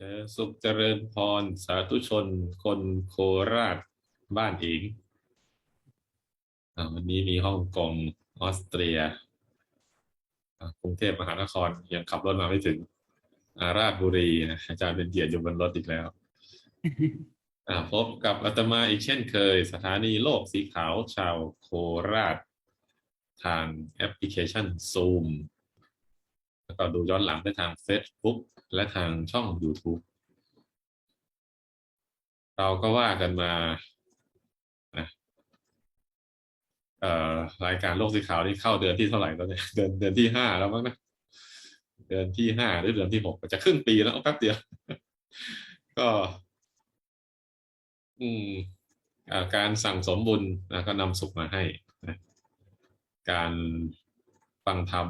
เจอสุขเจริญพร สาธุชน คนโคราชบ้านเองวันนี้มีฮ่องกงออสเตรียกรุงเทพมหานครยังขับรถมาไม่ถึง อาราชบุรีนะอาจารย์เป็นเกียรติอยู่บนรถอีกแล้วพบกับอาตมาอีกเช่นเคย สถานีโลกสีขาวชาวโคราช ทางแอปพลิเคชัน Zoom แล้วก็ดูย้อนหลังได้ทาง Facebook และทางช่อง YouTube เราก็ว่ากันมานะรายการโลกสีขาวนี่เข้าเดือนที่เท่าไหร่แล้วเนี่ยเดือนเดือนที่ห้าแล้วมั้งนะเดือนที่ห้าหรือเดือนที่หกจะครึ่งปีแล้วแป๊บเดียว ก็ อืมอการสั่งสมบุญนะก็นำสุขมาให้นะการฟังธรรม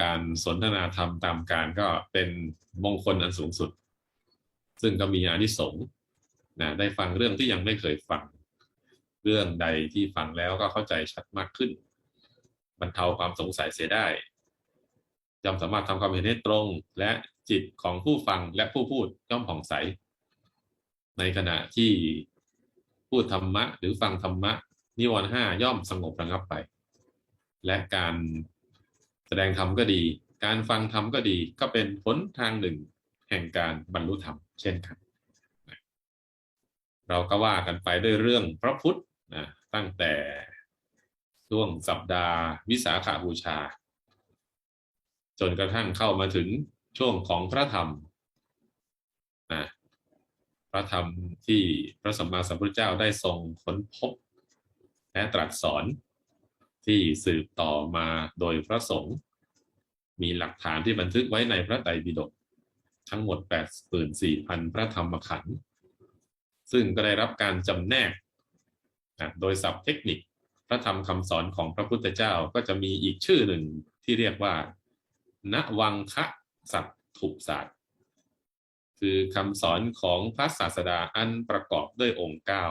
การสนทนาธรรมตามการก็เป็นมงคลอันสูงสุด ซึ่งก็มีอานิสงส์นะได้ฟังเรื่องที่ยังไม่เคยฟัง เรื่องใดที่ฟังแล้วก็เข้าใจชัดมากขึ้นบรรเทาความสงสัยเสียได้ย่อมสามารถทำความเห็นให้ตรง และจิตของผู้ฟังและผู้พูดย่อมผ่องใส ในขณะที่พูดธรรมะ หรือฟังธรรมะ นิวรณ์ห้าย่อมสงบระงับไป และการ แสดงธรรมก็ดี การฟังธรรมก็ดี ก็เป็นผลทางหนึ่งแห่งการบรรลุธรรมเช่นกันเราก็ว่ากันไปด้วยเรื่องพระพุทธนะตั้งแต่ช่วงสัปดาห์วิสาขาบูชา จนกระทั่งเข้ามาถึงช่วงของพระธรรมนะพระธรรมที่พระสัมมาสัมพุทธเจ้าได้ทรงค้นพบ และตรัสสอน ที่สืบต่อมาโดยพระสงฆ์มีหลักฐานที่บันทึกไว้ในพระไตรปิฎกทั้งหมด 84,000 พระธรรมขันธ์ซึ่งก็ได้รับการจำแนกนะโดยศัพท์เทคนิคพระธรรมคำสอนของพระพุทธเจ้าก็จะมีอีกชื่อหนึ่งที่เรียกว่า ณวังคะสัตถุศาสตร์ คือคำสอนของพระศาสดาอันประกอบด้วยองค์เก้า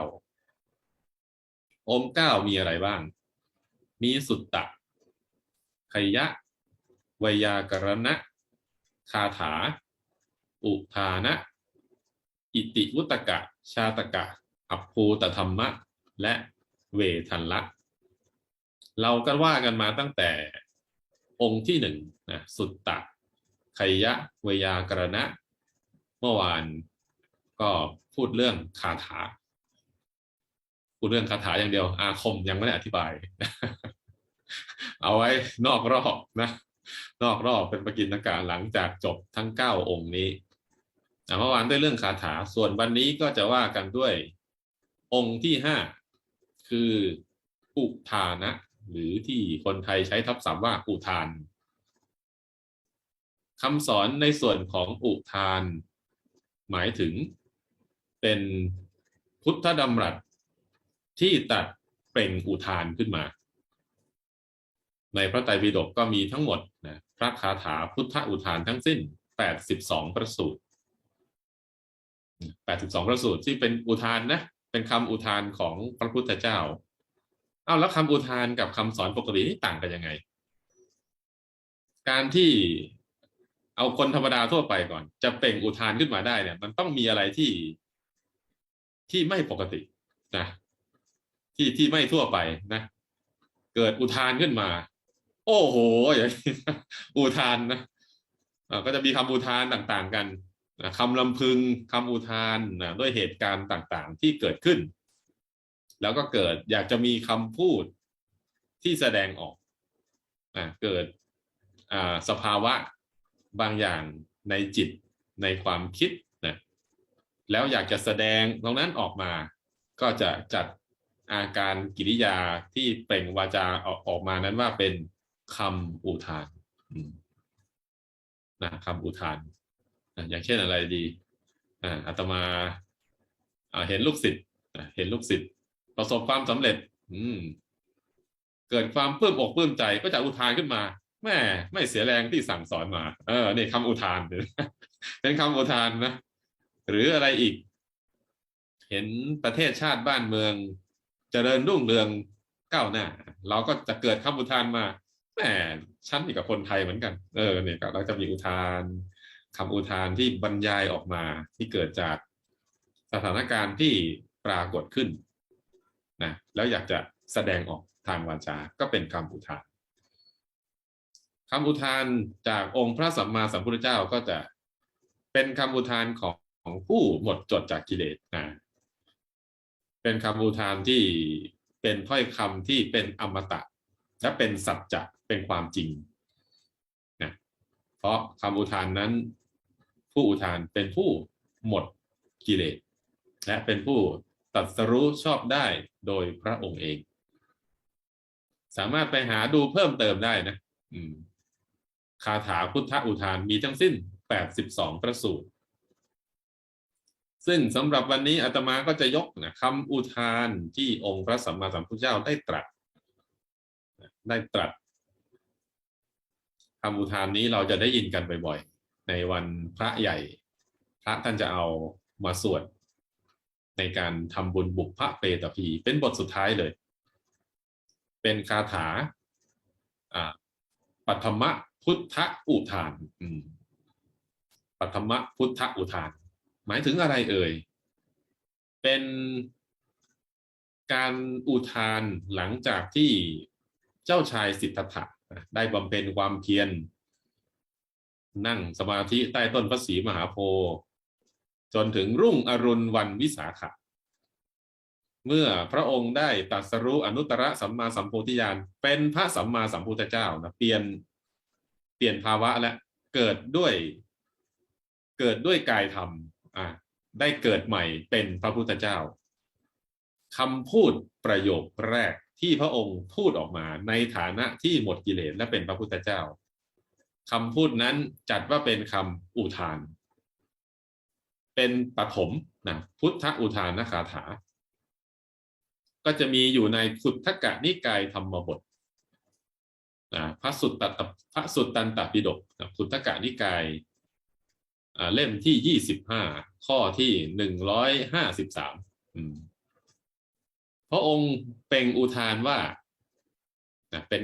องค์เก้ามีอะไรบ้าง มีสุตตะขยะวยากรณะ คาถา อุทานะ อิติวุตกะ ชาตกะ อัปภูตธรรมะ และเวทันละ เราก็ว่ากันมาตั้งแต่องค์ที่หนึ่งนะสุตตะขยะวยากรณะ เมื่อวานก็พูดเรื่องคาถา พูดเรื่องคาถาอย่างเดียว อาคมยังไม่ได้อธิบาย เอาไว้นอกรอบนะ นอกรอบเป็นประกิณการหลังจากจบทั้งเก้าองค์นี้เมื่อวานด้วยเรื่องคาถา ส่วนวันนี้ก็จะว่ากันด้วยองค์ที่ห้าคืออุทานะ หรือที่คนไทยใช้ทับศัพท์ว่าอุทานคำสอนในส่วนของอุทาน หมายถึงเป็นพุทธดำรัส ที่ตัดเปล่งอุทานขึ้นมา ในพระไตรปิฎกก็มีทั้งหมดนะพระคาถาพุทธอุทานทั้งสิ้น 82ประสูตร 82ประสูตรที่เป็นอุทานนะเป็นคำอุทานของพระพุทธเจ้าเอาแล้วคำอุทานกับคำสอนปกตินี่ต่างกันยังไง การที่เอาคนธรรมดาทั่วไปก่อน จะเป่งอุทานขึ้นมาได้เนี่ย มันต้องมีอะไรที่ที่ไม่ปกตินะ ที่ที่ไม่ทั่วไปนะ เกิดอุทานขึ้นมา โอ้โหอย่างนี้อุทานนะก็จะมีคำอุทานต่างๆกันนะคำลำพึงคำอุทานนะด้วยเหตุการณ์ต่างๆ ที่เกิดขึ้น แล้วก็เกิดอยากจะมีคำพูดที่แสดงออกนะเกิดสภาวะบางอย่างในจิตในความคิดนะแล้วอยากจะแสดงตรงนั้นออกมา ก็จะจัด อาการกิริยาที่เปล่งวาจาออกออกมานั้นว่าเป็นคำอุทานนะคำอุทานนะอย่างเช่นอะไรดีอาตมาเห็นลูกศิษย์เห็นลูกศิษย์ประสบความสำเร็จ อืม เกิดความปลื้มอกปลื้มใจก็จะอุทานขึ้นมาแม่ไม่เสียแรงที่สั่งสอนมา เออนี่คำอุทานเป็นคำอุทานนะหรืออะไรอีก เห็นประเทศชาติบ้านเมือง เจริญรุ่งเรืองก้าวหน้า เราก็จะเกิดคำอุทานมาแหมฉันนี่กับคนไทยเหมือนกัน เออเนี่ยเราจะมีอุทานคำอุทานที่บรรยายออกมาที่เกิดจากสถานการณ์ที่ปรากฏขึ้นนะแล้วอยากจะแสดงออกทางวาจา ก็เป็นคำอุทานคำอุทานจากองค์พระสัมมาสัมพุทธเจ้าก็จะเป็นคำอุทานของของผู้หมดจดจากกิเลสนะ เป็นคำอุทานที่เป็นถ้อยคำที่เป็นอมตะ และเป็นสัจจะเป็นความจริงนะเพราะคำอุทานนั้น ผู้อุทานเป็นผู้หมดกิเลสและเป็นผู้ตรัสรู้ชอบได้โดยพระองค์เอง สามารถไปหาดูเพิ่มเติมได้นะคาถาพุทธอุทานมีทั้งสิ้น 82 ประสูตร ซึ่งสำหรับวันนี้อาตมาก็จะยกนะคำอุทานที่องค์พระสัมมาสัมพุทธเจ้าได้ตรัส ได้ตรัสคำอุทานนี้เราจะได้ยินกันบ่อยๆ ในวันพระใหญ่ พระท่านจะเอามาสวดในการทำบุญบุพพะเปตพีเป็นบทสุดท้ายเลย เป็นคาถาปัทมะพุทธอุทานปัทมะพุทธอุทาน หมายถึงอะไรเอ่ย เป็นการอุทานหลังจากที่เจ้าชายสิทธัตถะได้บำเพ็ญความเพียรนั่งสมาธิใต้ต้นพระศรีมหาโพธิ์จนถึงรุ่งอรุณวันวิสาขะเมื่อพระองค์ได้ตรัสรู้อนุตตรสัมมาสัมโพธิญาณเป็นพระสัมมาสัมพุทธเจ้านะเปลี่ยนเปลี่ยนภาวะและเกิดด้วย เกิดด้วยกายธรรม อ่าได้เกิดใหม่เป็นพระพุทธเจ้าคำพูดประโยคแรกที่พระองค์พูดออกมาในฐานะที่หมดกิเลสและเป็นพระพุทธเจ้าคำพูดนั้นจัดว่าเป็นคำอุทาน เป็นปฐมนะพุทธอุทานนคาถา ก็จะมีอยู่ในสุทธกะนิกายธรรมบทนะพระสุตตะพระสุตตันตปิฎกนะสุทธกะนิกาย เล่มที่ยี่สิบห้าข้อที่หนึ่งร้อยห้าสิบสามพระองค์เปล่งอุทานว่านะเป็น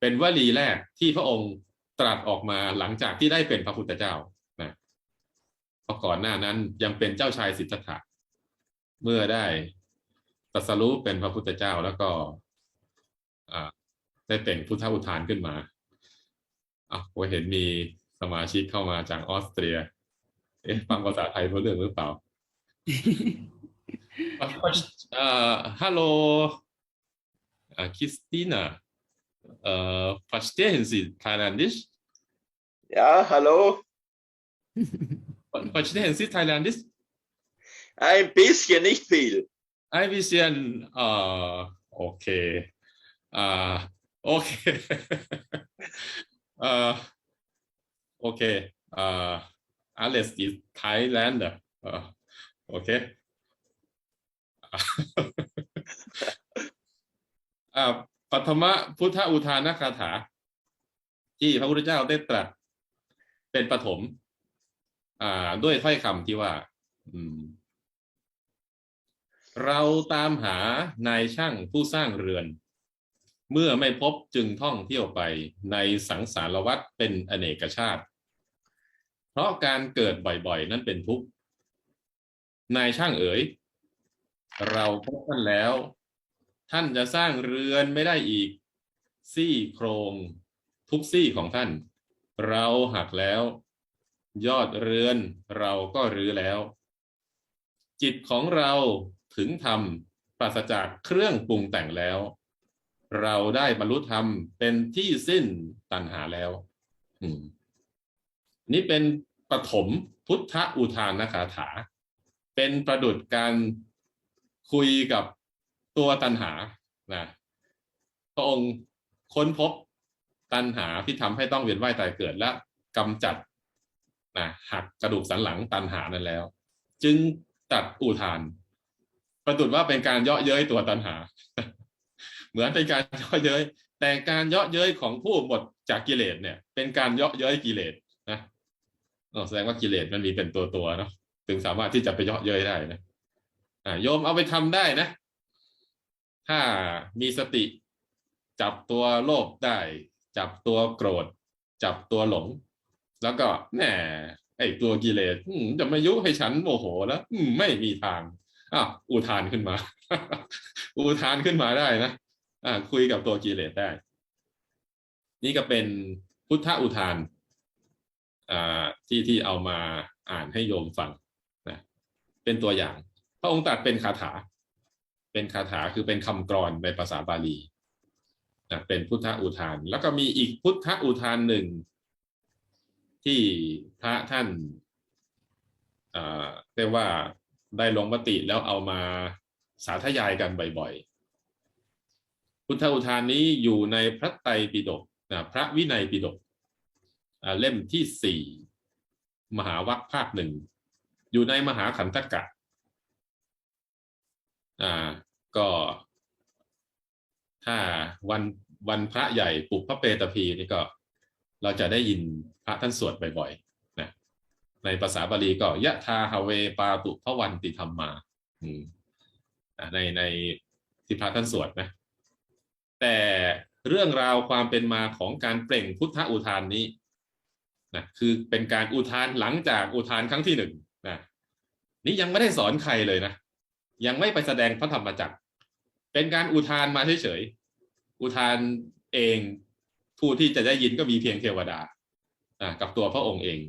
เป็นวลีแรกที่พระองค์ตรัสออกมาหลังจากที่ได้เป็นพระพุทธเจ้านะเพราะก่อนหน้านั้นยังเป็นเจ้าชายสิทธัตถะเมื่อได้ตรัสรู้เป็นพระพุทธเจ้าแล้วก็อ่าได้เป็นพุทธอุทานขึ้นมาอะผมเห็นมี สมาชิกเข้ามาจากออสเตรีย เอ๊ะฟังภาษาไทยรู้เรื่องหรือเปล่า Uh, hallo, uh, Christina. Uh, verstehen Sie Thailändisch? Ja, hallo. Verstehen Sie Thailändisch? Ein bisschen, nicht viel. Ein bisschen, uh, okay. Uh, okay. uh, okay. Uh, alles ist Thailänder. Uh, okay. อ่าปัทมะพุทธอุทานคาถา ที่พระพุทธเจ้าได้ตรัสเป็นปฐมอ่า ด้วยถ้อยคำที่ว่า อืม เราตามหานายช่างผู้สร้างเรือน เมื่อไม่พบจึงท่องเที่ยวไปในสังสารวัฏเป็นอเนกชาติ เพราะการเกิดบ่อยๆ นั้นเป็นทุกข์นายช่างเอ๋ย เราพบท่านแล้ว ท่านจะสร้างเรือนไม่ได้อีก ซี่โครงทุกซี่ของท่าน เราหักแล้ว ยอดเรือนเราก็รื้อแล้ว จิตของเราถึงทำปราศจากเครื่องปรุงแต่งแล้ว เราได้บรรลุธรรมเป็นที่สิ้นตัณหาแล้ว อืม นี่เป็นปฐมพุทธอุทานคาถา เป็นประดุดการคุยกับตัวตันหานะพระองค์ค้นพบตันหาที่ทำให้ต้องเวียนว่ายตายเกิดและกำจัดนะหักกระดูกสันหลังตันหานั้นแล้ว จึงตัดอุทาน ประดุดว่าเป็นการเยาะเย้ยตัวตันหา เหมือนเป็นการเยาะเย้ยแต่การเยาะเย้ยของผู้หมดจากกิเลสเนี่ย เป็นการเยาะเย้ยกิเลส แสดงว่ากิเลสมันมีเป็นตัวตัวเนาะถึงสามารถที่จะไปเยาะเย้ยได้นะอ่าโยมเอาไปทำได้นะ ถ้ามีสติ จับตัวโลภได้ จับตัวโกรธ จับตัวหลง แล้วก็แหมไอ้ตัวกิเลสจะมายุให้ฉันโมโหแล้วไม่มีทางอะอุทานขึ้นมา อุทานขึ้นมาได้นะอ่าคุยกับตัวกิเลสได้ นี่ก็เป็นพุทธอุทาน ที่ที่เอามาอ่านให้โยมฟังนะเป็นตัวอย่าง พระองค์ตรัสเป็นคาถา เป็นคาถาคือเป็นคำกรอนในภาษาบาลีนะเป็นพุทธอุทาน แล้วก็มีอีกพุทธอุทานหนึ่ง ที่พระท่านเรียกว่าได้ลงมติแล้วเอามาสาธยายกันบ่อยๆ พุทธอุทานนี้อยู่ในพระไตรปิฎกนะพระวินัยปิฎก เล่มที่สี่มหาวัคภาคหนึ่งอยู่ในมหาขันธกะอ่าก็ ถ้าวันวันพระใหญ่ปุบพระเปตพีนี่ก็เราจะได้ยินพระท่านสวดบ่อยๆนะในภาษาบาลีก็ยะทาฮาเวปาตุพระวันติธรรมมาอืมอ่าในในที่พระท่านสวดนะแต่เรื่องราวความเป็นมาของการเปล่งพุทธอุทานนี้ นะคือเป็นการอุทานหลังจากอุทานครั้งที่หนึ่งนะนี่ยังไม่ได้สอนใครเลยนะ ยังไม่ไปแสดงพระธรรมจักร เป็นการอุทานมาเฉยๆอุทานเองผู้ที่จะได้ยินก็มีเพียงเทวดากับตัวพระองค์เอง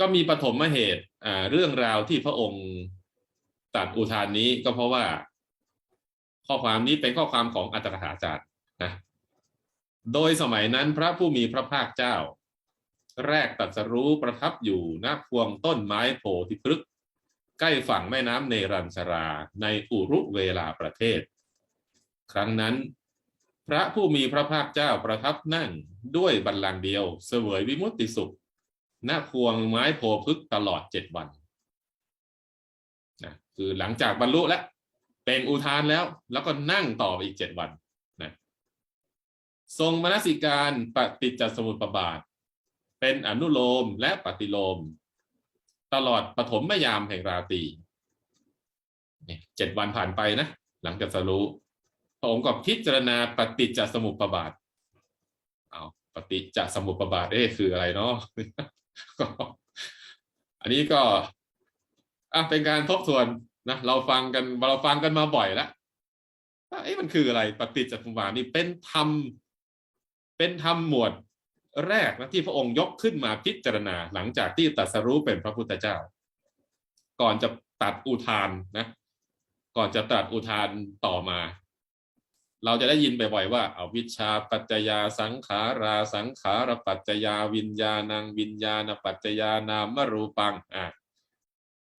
ก็มีปฐมเหตุเรื่องราวที่พระองค์ตัดอุทานนี้ก็เพราะว่า ข้อความนี้เป็นข้อความของอัตถกถาจารย์นะโดยสมัยนั้นพระผู้มีพระภาคเจ้า แรกตรัสรู้ประทับอยู่ณพวงต้นไม้โพธิพฤกษ์ใกล้ฝั่งแม่น้ำเนรัญชราในอุรุเวลาประเทศ ครั้งนั้น พระผู้มีพระภาคเจ้าประทับนั่งด้วยบัลลังก์เดียวเสวยวิมุตติสุขณพวงไม้โพพฤกษ์ตลอดเจ็ดวันนะคือหลังจากบรรลุแล้วเป็นอุทานแล้ว แล้วก็นั่งต่อไปอีกเจ็ดวันนะทรงมนสิการปฏิจจสมุปบาท เป็นอนุโลมและปฏิโลม ตลอดปฐมยามแห่งราตรีเจ็ดวันผ่านไปนะ หลังจากสรู้พระองค์ก็พิจารณาปฏิจจสมุปบาทเอาปฏิจจสมุปบาทเอ๊ะคืออะไรเนาะอันนี้ก็อะเป็นการทบทวนนะเราฟังกันเราฟังกันมาบ่อยแล้วเอ๊ะมันคืออะไร ปฏิจจสมุปบาทนี่เป็นธรรมเป็นธรรมหมวด แรกนะที่พระองค์ยกขึ้นมาพิจารณาหลังจากที่ตรัสรู้เป็นพระพุทธเจ้า ก่อนจะตัดอุทานนะก่อนจะตรัสอุทานต่อมา เราจะได้ยินบ่อยๆว่าอาวิชชาปัจจยาสังขาราสังขารปัจจยาวิญญาณังวิญญาณปัจจยานามรูปังอะ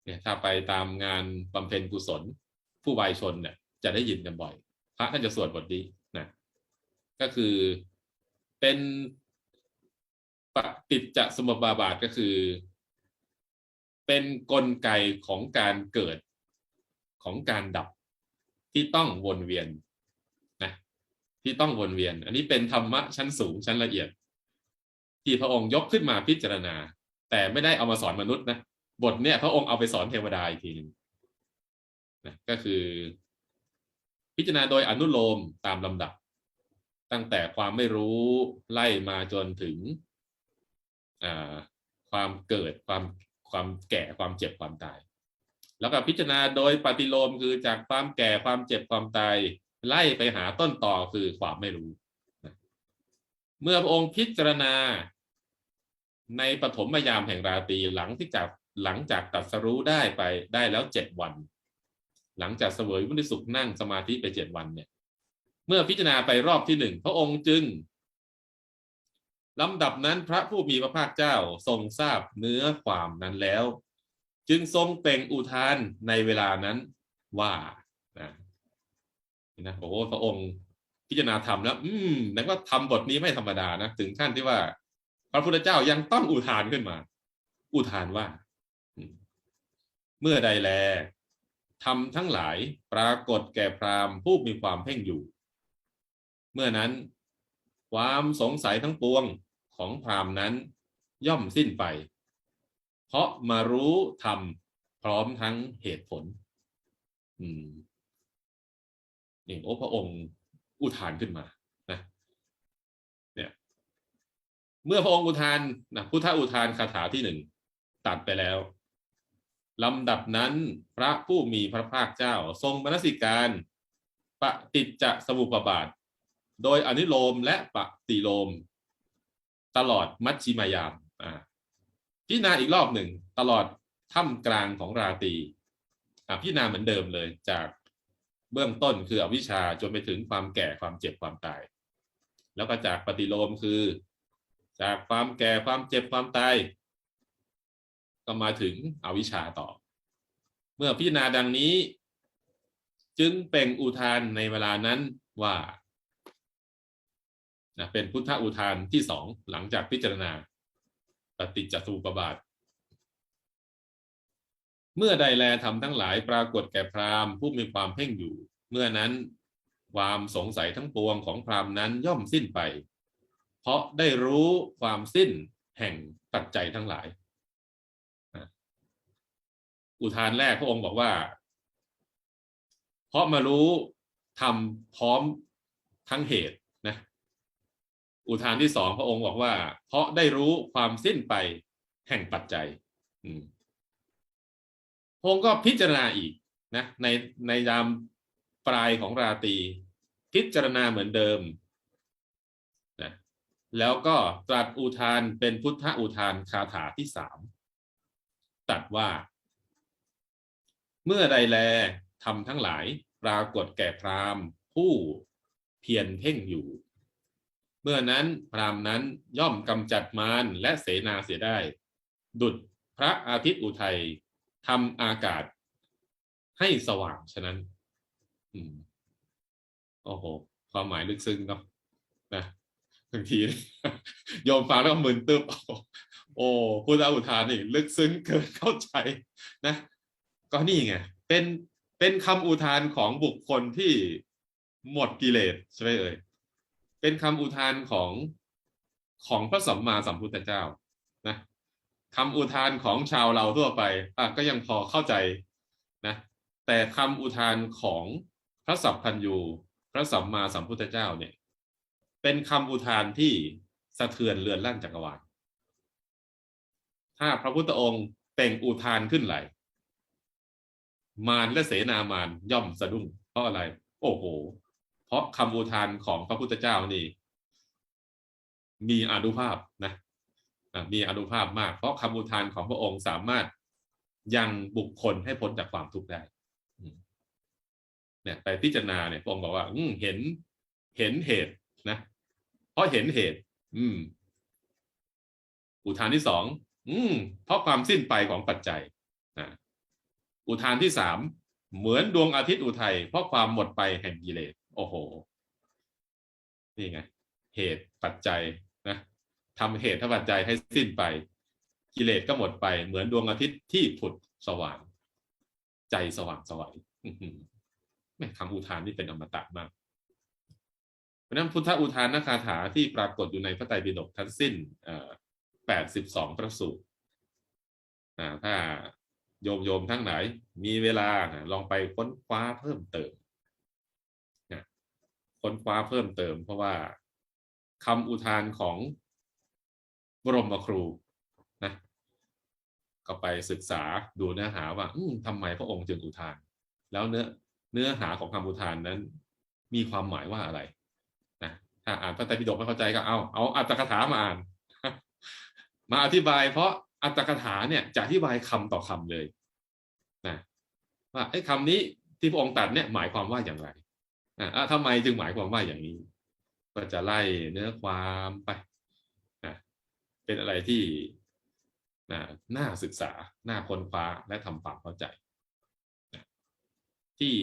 เนี่ยถ้าไปตามงานบำเพ็ญกุศล ผู้วายชนเนี่ยจะได้ยินกันบ่อย พระท่านจะสวดบทนี้นะก็คือเป็น ปฏิจจสมุปบาทก็คือ เป็นกลไกของการเกิดของการดับที่ต้องวนเวียนนะที่ต้องวนเวียน อันนี้เป็นธรรมะชั้นสูงชั้นละเอียด ที่พระองค์ยกขึ้นมาพิจารณา แต่ไม่ได้เอามาสอนมนุษย์นะบทเนี่ยพระองค์เอาไปสอนเทวดาอีกทีหนึ่งนะก็คือ พิจารณาโดยอนุโลมตามลำดับ ตั้งแต่ความไม่รู้ไล่มาจนถึง ความเกิดความความแก่ความเจ็บความตาย แล้วก็พิจารณาโดยปฏิโลมคือจากความแก่ความเจ็บความตายไล่ไปหาต้นต่อคือความไม่รู้ เมื่อพระองค์พิจารณาในปฐมยามแห่งราตรีหลังที่จากหลังจากตัดสรู้ได้ไปได้แล้วเจ็ดวัน หลังจากเสวยวิมุตติสุขนั่งสมาธิไปเจ็ดวันเนี่ย เมื่อพิจารณาไปรอบที่หนึ่งพระองค์จึง ลำดับนั้นพระผู้มีพระภาคเจ้าทรงทราบเนื้อความนั้นแล้ว จึงทรงเป่งอุทานในเวลานั้นว่านะนะโอ้พระองค์พิจารณาธรรมแล้ว อืมแล้วก็ทำบทนี้ไม่ธรรมดานะ ถึงขั้นที่ว่า พระพุทธเจ้ายังต้องอุทานขึ้นมา อุทานว่า เมื่อใดแลทำทั้งหลายปรากฏแก่พราหมณ์ผู้มีความเพ่งอยู่ เมื่อนั้น ความสงสัยทั้งปวงของพรามนั้นย่อมสิ้นไป เพราะมารู้ธรรมพร้อมทั้งเหตุผล อืมนี่โอ้พระองค์อุทานขึ้นมานะเนี่ย เมื่อพระองค์อุทานนะพุทธอุทานคาถาที่หนึ่งตัดไปแล้วลำดับนั้นพระผู้มีพระภาคเจ้าทรงมนสิการปฏิจจสมุปบาท โดยอนุโลมและปฏิโลม ตลอดมัชชิมายามพิจารณาอีกรอบหนึ่ง ตลอดถ้ำกลางของราตรีพิจารณาเหมือนเดิมเลยจากเบื้องต้นคืออวิชชาจนไปถึงความแก่ความเจ็บความตาย แล้วก็จากปฏิโลมคือ จากความแก่ความเจ็บความตายก็มาถึงอวิชชาต่อ เมื่อพิจารณาดังนี้ จึงเป็นอุทานในเวลานั้นว่า นะเป็นพุทธอุทานที่สองหลังจากพิจารณา ปฏิจจสมุปบาท เมื่อใดแลทำทั้งหลายปรากฏแก่พราหมณ์ผู้มีความเพ่งอยู่ เมื่อนั้นความสงสัยทั้งปวงของพราหมณ์นั้นย่อมสิ้นไป เพราะได้รู้ความสิ้นแห่งปัจจัยทั้งหลาย อุทานแรกพระองค์บอกว่า เพราะมารู้ทำพร้อมทั้งเหตุ อุทานที่สองพระองค์บอกว่า เพราะได้รู้ความสิ้นไปแห่งปัจจัยพระองค์ก็พิจารณาอีกนะในในยามปลายของราตรีพิจารณาเหมือนเดิมนะแล้วก็ตรัสอุทานเป็นพุทธอุทานคาถาที่สามตรัสว่า เมื่อใดแลทำทั้งหลายปรากฏแก่พรามผู้เพียรเพ่งอยู่ เมื่อนั้นพรามนั้นย่อมกำจัดมารและเสนาเสียได้ ดุจพระอาทิตย์อุทัยทำอากาศ ให้สว่างฉะนั้นอโอ้โห ความหมายลึกซึ้งเนาะนะบางทีโยมฟังแล้วมึนตึบโอ้พุทธอุทานนี่ลึกซึ้งเกินเข้าใจนะ ก็นี่ไงเป็นเป็นคำอุทานของบุคคลที่หมดกิเลสใช่ไหมเอ่ย เป็นคำอุทานของของพระสัมมาสัมพุทธเจ้านะคำอุทานของชาวเราทั่วไปอะก็ยังพอเข้าใจนะแต่คำอุทานของพระสัพพัญญูพระสัมมาสัมพุทธเจ้าเนี่ย เป็นคำอุทานที่สะเทือนเรือนลั่นจักรวาลถ้าพระพุทธองค์เปล่งอุทานขึ้นไหลมารและเสนามารย่อมสะดุ้งเพราะอะไร โอ้โห ราะคำอุทานของพระพุทธเจ้านี่ มีอนุภาพนะมีอนุภาพมาก เพราะคำอุทานของพระองค์สามารถยังบุคคลให้พ้นจากความทุกข์ได้เนี่ยไปพิจารณาเนี่ยพระองค์บอกว่า อืเห็นเห็นเหตุนะเพราะเห็นเหตุ อืม อุทานที่สองอืม เพราะความสิ้นไปของปัจจัยนะอุทานที่สามเหมือนดวงอาทิตย์อุทัยเพราะความหมดไปแห่งกิเลส โอ้โห นี่ไง เหตุปัจจัยนะทำเหตุทปัจจัยให้สิ้นไป กิเลสก็หมดไป เหมือนดวงอาทิตย์ที่ผุดสว่าง ใจสว่างสวัยแม่คำอุทานนี่เป็นอมตะมากเพราะนั้นพุทธอุทานนคาถาที่ปรากฏอยู่ในพระไตรปิฎกทั้งสิ้นแปดสิบสองพระสูตรถ้าโยมโยมทั้งหลายมีเวลาลองไปค้นคว้าเพิ่มเติม ค้นคว้าเพิ่มเติม เพราะว่าคำอุทานของบรมครูนะก็ไปศึกษาดูเนื้อหาว่าอืมทำไมพระองค์จึงอุทาน แล้วเนื้อเนื้อหาของคำอุทานนั้น มีความหมายว่าอะไรนะถ้าอ่านพระไตรปิฎกไม่เข้าใจก็เอาเอาอัตถกถามาอ่าน มาอธิบายเพราะอัตถกถาเนี่ยจะอธิบายคำต่อคำเลยนะว่าไอ้คำนี้ที่พระองค์ตรัสเนี่ยหมายความว่าอย่างไร อ่าทำไมจึงหมายความว่าอย่างนี้ ก็จะไล่เนื้อความไปนะเป็นอะไรที่นะน่าศึกษา น่าค้นคว้า และทำความเข้าใจนะที่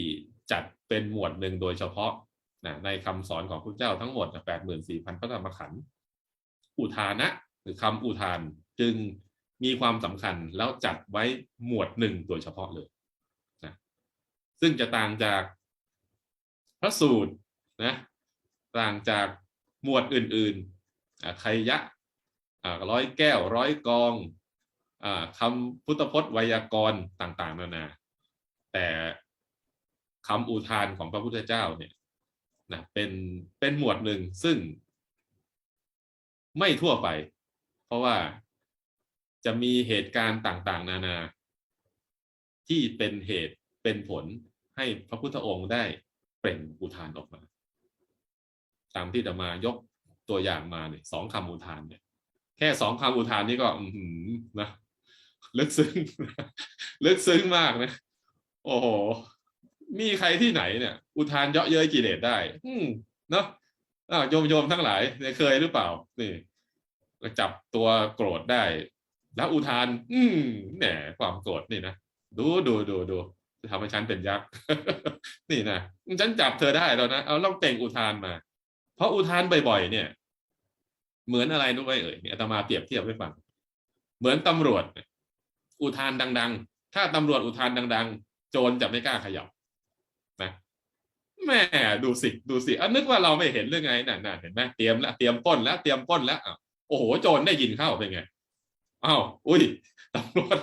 จัดเป็นหมวดหนึ่งโดยเฉพาะนะในคำสอนของพระเจ้าทั้งหมดแปดหมื่นสี่พันพระธรรมขันธ์อุทานะ หรือคำอุทานจึงมีความสำคัญแล้วจัดไว้หมวดหนึ่งโดยเฉพาะเลยนะซึ่งจะต่างจาก พระสูตรนะต่างจากหมวดอื่นๆอ่าไทยะร้อยแก้วร้อยกองอคำพุทธพจน์ไวยากรณ์ต่างๆ นานา แต่คำอุทานของพระพุทธเจ้าเนี่ยนะเป็นเป็นหมวดหนึ่งซึ่งไม่ทั่วไป เพราะว่าจะมีเหตุการณ์ต่างๆ นานา ที่เป็นเหตุเป็นผลให้พระพุทธองค์ได้ เปล่งอุทานออกมา ตามที่จะมายกตัวอย่างมาเนี่ยสองคำอุทานเนี่ย แค่สองคำอุทานนี่ก็อืนะลึกซึ้งลึกซึ้งมากนะโอ้โหมีใครที่ไหนเนี่ย อุทานเยาะเย้ยกิเลสได้ อืมเนาะโยมโยมทั้งหลายเคยหรือเปล่า นี่จับตัวโกรธได้ แล้วอุทาน อืมแหมความโกรธนี่นะ ดูดูดูดู ทำให้ฉันเป็นยักษ์นี่นะฉันจับเธอได้แล้วนะเอาลองเต่งอุทานมา เพราะอุทานบ่อยๆเนี่ย เหมือนอะไรรู้ไหมเอ่ยเนี่ยอาตมาเปรียบเทียบให้ฟังเหมือนตำรวจ อุทานดัง ๆ ถ้าตำรวจอุทานดัง ๆ โจรจะไม่กล้าขยับนะแม่ดูสิดูสิอันนึกว่าเราไม่เห็นเรื่องไงน่ะน่ะเห็นไหมเตรียมแล้วเตรียมป้นแล้วเตรียมป้นแล้วอ้าวโอ้โหโจรได้ยินเข้าเป็นไงอ้าวอุ้ยตำรวจ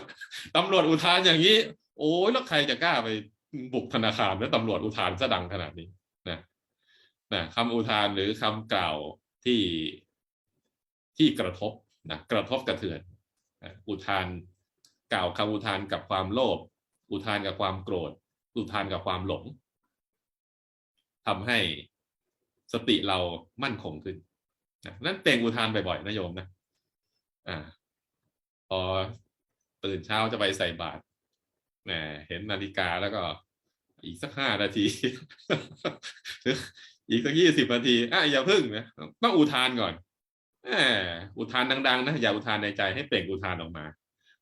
ตำรวจอุทานอย่างนี้ โอ้ยแล้วใครจะกล้าไปบุกธนาคารแล้วตำรวจอุทานซะดังขนาดนี้นะนะคำอุทานหรือคำกล่าวที่ที่กระทบนะกระทบกระเทือนนะอุทานกล่าวคำอุทานกับความโลภอุทานกับความโกรธ อุทานกับความหลงทำให้สติเรามั่นคงขึ้นนะนั้นเต่งอุทานบ่อยๆนะโยมนะอ่าพอตื่นเช้าจะไปใส่บาตร แหมเห็นนาฬิกาแล้วก็ อีกสักห้านาทีหรืออีกสักยี่สิบนาทีอะอย่าพึ่งนะต้องอุทานก่อนแหมอุทานดัง ๆ นะอย่าอุทานในใจให้เปล่งอุทานออกมา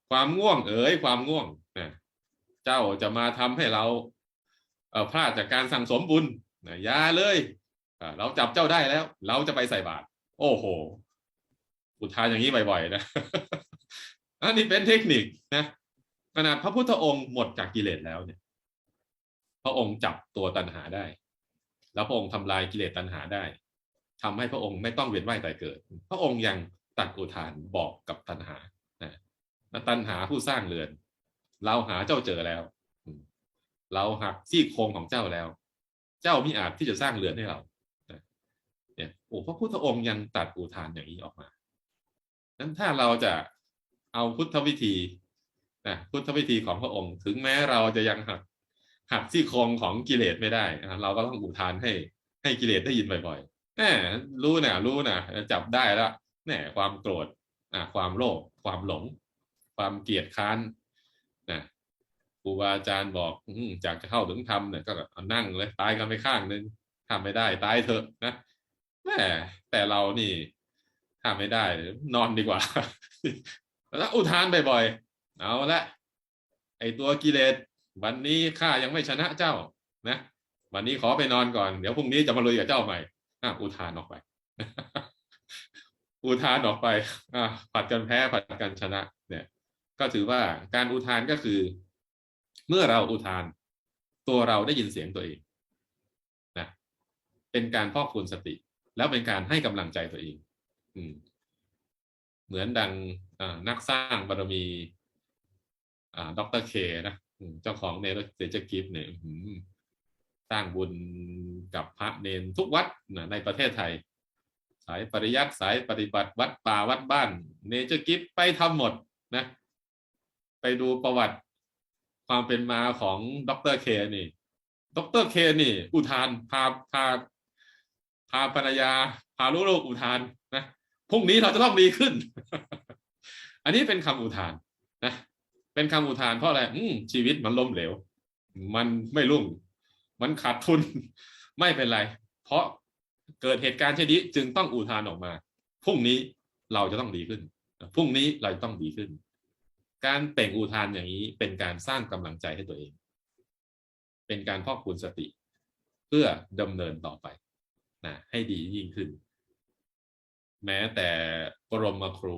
ความง่วง เอ๋ยความง่วงนะเจ้าจะมาทำให้เราเอพลาดจากการสั่งสมบุญนะอย่าเลยเราจับเจ้าได้แล้ว เราจะไปใส่บาตรโอ้โห อุทานอย่างนี้บ่อยๆนะอันนี้เป็นเทคนิคนะ ขนาดพระพุทธองค์หมดจากกิเลสแล้วเนี่ย พระองค์จับตัวตัณหาได้ แล้วพระองค์ทำลายกิเลสตัณหาได้ทำให้พระองค์ไม่ต้องเวียนว่ายตายเกิด พระองค์ยังตัดอุทานบอกกับตัณหานะตัณหาผู้สร้างเรือน เราหาเจ้าเจอแล้ว เราหักซี่โครงของเจ้าแล้ว เจ้ามิอาจที่จะสร้างเรือนให้เราเนี่ยโอ้พระพุทธองค์ยังตัดอุทานอย่างนี้ออกมานั้นถ้าเราจะเอาพุทธวิธี นะพุทธวิธีของพระองค์ ถึงแม้เราจะยังหักหักซี่โครงของกิเลสไม่ได้นะเราก็ต้องอุทานให้ให้กิเลสได้ยินบ่อยๆแหมรู้นะรู้นะจับได้แล้วแหมความโกรธอะความโลภความหลง ความเกลียดค้านนะครูบาอาจารย์บอกอจากจะเข้าถึงธรรมเนี่ยก็เอานั่งเลยตายกันไปข้างนึงทำไม่ได้ตายเถอะนะแหมแต่เรานี่ทำไม่ได้ นอนดีกว่าแล้วอุทานบ่อยๆ เอาละไอตัวกิเลสวันนี้ข้ายังไม่ชนะเจ้านะวันนี้ขอไปนอนก่อน เดี๋ยวพรุ่งนี้จะมาลุยกับเจ้าใหม่อะอุทานออกไป อุทานออกไปอะผัดกันแพ้ผัดกันชนะ เนี่ย ก็ถือว่าการอุทานก็คือ เมื่อเราอุทาน ตัวเราได้ยินเสียงตัวเองนะเป็นการพอกพูนสติ แล้วเป็นการให้กำลังใจตัวเอง อืมเหมือนดังนักสร้างบารมี ด็อกเตอร์เคนะเจ้าของเนรเซจกิฟเนี่ยสร้างบุญกับพระเนนทุกวัดในประเทศไทย สายปริยัติสายปฏิบัติวัดป่าวัดบ้าน เนเจอร์กิฟไปทำหมดนะ ไปดูประวัติความเป็นมาของด็อกเตอร์เคนี่ด็อกเตอร์เคนี่ อุทานพาพาพาภรรยา พาลูกๆอุทานนะพรุ่งนี้เราจะต้องดีขึ้น อันนี้เป็นคำอุทานนะ เป็นคำอุทานเพราะอะไรอืชีวิตมันล้มเหลว มันไม่รุ่ง มันขาดทุน ไม่เป็นไร เพราะเกิดเหตุการณ์เช่นนี้จึงต้องอุทานออกมา พรุ่งนี้เราจะต้องดีขึ้น พรุ่งนี้เราจะต้องดีขึ้น การเต่งอุทานอย่างนี้เป็นการสร้างกำลังใจให้ตัวเอง เป็นการพอกพูนสติ เพื่อดำเนินต่อไปนะให้ดียิ่งขึ้น แม้แต่ปรมครู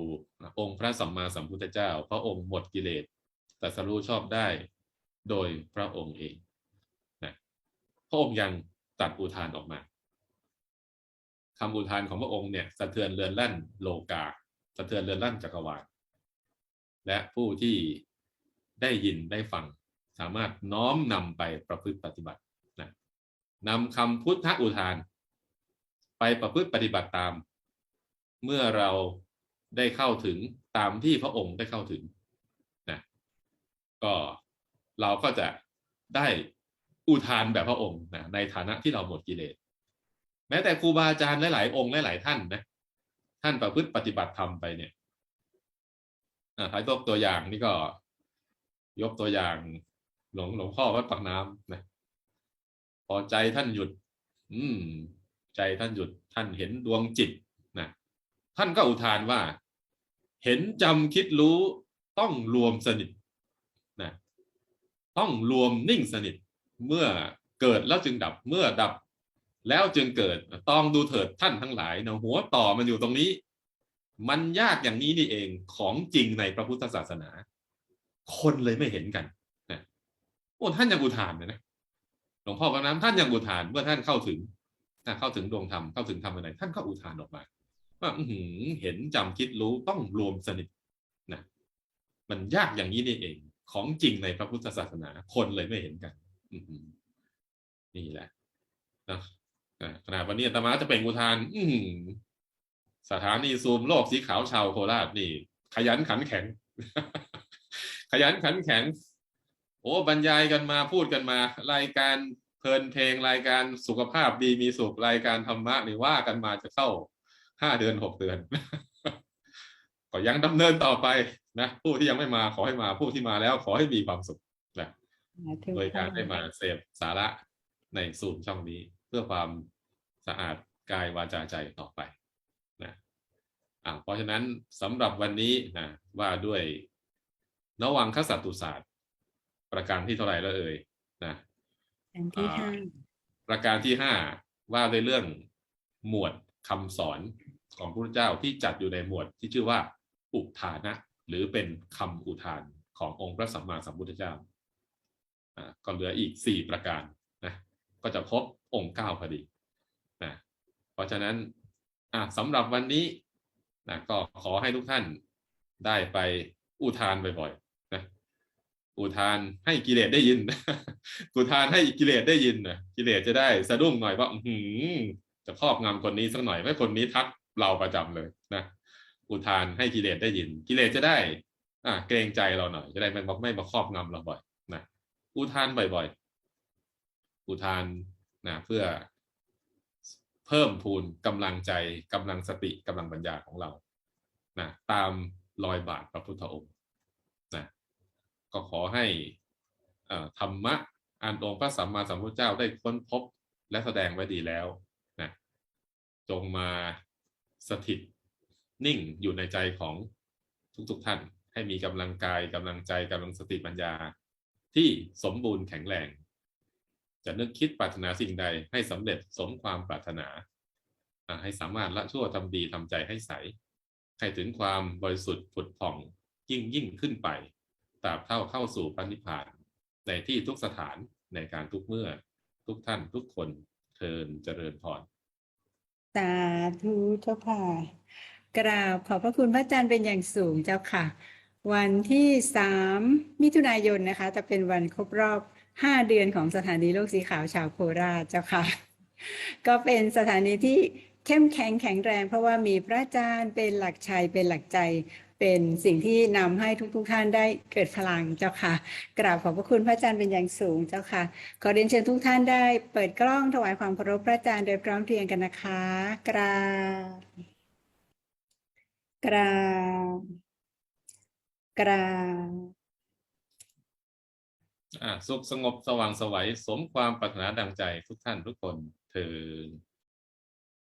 องค์พระสัมมาสัมพุทธเจ้า พระองค์หมดกิเลส ตรัสรู้ชอบได้โดยพระองค์เองนะพระองค์ยังตัดอุทานออกมาคำอุทานของพระองค์เนี่ยสะเทือนเรือนลั่นโลกา สะเทือนเรือนลั่นจักรวาล และผู้ที่ได้ยินได้ฟังสามารถน้อมนำไปประพฤติปฏิบัตินะนำคำพุทธอุทาน ไปประพฤติปฏิบัติตาม เมื่อเราได้เข้าถึงตามที่พระองค์ได้เข้าถึง ก็เราก็จะได้อุทานแบบพระองค์นะในฐานะที่เราหมดกิเลสแม้แต่ครูบาอาจารย์หลาย ๆ องค์หลายๆท่านนะท่านประพฤติปฏิบัติธรรมไปเนี่ยอ่าท้ายตัวอย่างนี่ก็ ยกตัวอย่างหลวงหลวงพ่อวัดปากน้ำนะพอใจท่านหยุด อืม ใจท่านหยุดท่านเห็นดวงจิตนะท่านก็อุทานว่า เห็นจำคิดรู้ต้องรวมสนิท ต้องรวมนิ่งสนิทเมื่อเกิดแล้วจึงดับเมื่อดับ แล้วจึงเกิดต้องดูเถิดท่านทั้งหลายนะหัวต่อมันอยู่ตรงนี้ มันยากอย่างนี้นี่เองของจริงในพระพุทธศาสนา คนเลยไม่เห็นกันนะโอ้ท่านยังอุทานเลยนะหลวงพ่อพระน้ำท่านยังอุทานเมื่อท่านเข้าถึงนะเข้าถึงดวงธรรมเข้าถึงธรรมอะไรท่านก็อุทานออกมาว่าเห็นจำคิดรู้ต้องรวมสนิทนะมันยากอย่างนี้นี่เอง ของจริงในพระพุทธศาสนา คนเลยไม่เห็นกันนี่แหละนะขนาดวันนี้ตมาจะเป็นอุทาน อืสถานีซูมโลกสีขาวชาวโคราชนี่ ขยันขันแข็ง ขยันขันแข็ง โอ้บรรยายกันมาพูดกันมา รายการเพลินเพลงรายการสุขภาพดีมีสุขรายการธรรมะนี่ว่ากันมาจะเข้าห้าเดือนหกเดือน ก็ยังดำเนินต่อไปนะผู้ที่ยังไม่มาขอให้มาผู้ที่มาแล้วขอให้มีความสุขนะโดยการได้มาเสพสาระในซูมช่องนี้เพื่อความสะอาดกายวาจาใจต่อไปนะอ่าเพราะฉะนั้นสำหรับวันนี้นะว่าด้วยนวังคสัตตุศาสตร์ ประการที่เท่าไหร่แล้วเอ่ยนะอันที่อ่าห้าประการที่ห้าว่าด้วยเรื่องหมวดคำสอนของพระพุทธเจ้าที่จัดอยู่ในหมวดที่ชื่อว่า อุทานะ หรือเป็นคำอุทานขององค์พระสัมมาสัมพุทธเจ้าอ่าก็เหลืออีกสี่ประการนะก็จะครบองค์เก้าพอดีนะเพราะฉะนั้นอะสำหรับวันนี้นะก็ขอให้ทุกท่านได้ไปอุทานบ่อยๆนะอุทานให้กิเลสได้ยินอุทานให้กิเลสได้ยินนะกิเลสจะได้สะดุ้งหน่อยว่าหืจะครอบงำคนนี้สักหน่อยไม่คนนี้ทักเราประจำเลยนะ อุทานให้กิเลสได้ยิน กิเลสจะได้ อ่าเกรงใจเราหน่อย จะได้ไม่มาไม่มาครอบงำเราบ่อยนะอุทานบ่อยๆ อุทานนะเพื่อเพิ่มพูนกำลังใจกำลังสติกำลังปัญญาของเรานะตามรอยบาทพระพุทธองค์นะก็ขอให้ธรรมะอันองค์พระสัมมาสัมพุทธเจ้าได้ค้นพบและแสดงไว้ดีแล้วนะจงมาสถิต นิ่งอยู่ในใจของทุกๆท่าน ให้มีกำลังกายกำลังใจกำลังสติปัญญา ที่สมบูรณ์แข็งแรง จะนึกคิดปรารถนาสิ่งใดให้สำเร็จสมความปรารถนาอ่าให้สามารถละชั่วทำดีทำใจให้ใส ให้ถึงความบริสุทธิ์ผุดผ่องยิ่งยิ่งขึ้นไปตราบเท่าเข้าสู่พระนิพพาน ในที่ทุกสถานในการทุกเมื่อ ทุกท่านทุกคนเทินเจริญพรสาธุเจ้าค่ะ กราบขอบพระคุณพระอาจารย์เป็นอย่างสูงเจ้าค่ะ วันที่สามมิถุนายนนะคะ จะเป็นวันครบรอบห้าเดือนของสถานีโลกสีขาวชาวโคราชเจ้าค่ะ ก็เป็นสถานีที่เข้มแข็งแข็งแรง เพราะว่ามีพระอาจารย์เป็นหลักชัยเป็นหลักใจเป็นสิ่งที่นำให้ทุกๆท่านได้เกิดพลังเจ้าค่ะ กราบขอบพระคุณพระอาจารย์เป็นอย่างสูงเจ้าค่ะ ขอเรียนเชิญทุกท่านได้เปิดกล้องถวายความเคารพพระอาจารย์โดยพร้อมเพรียงกันนะคะ กราบ กราบกราบอ่าสุขสงบสว่างสวัยสมความปรารถนาดังใจทุกท่านทุกคนเทิน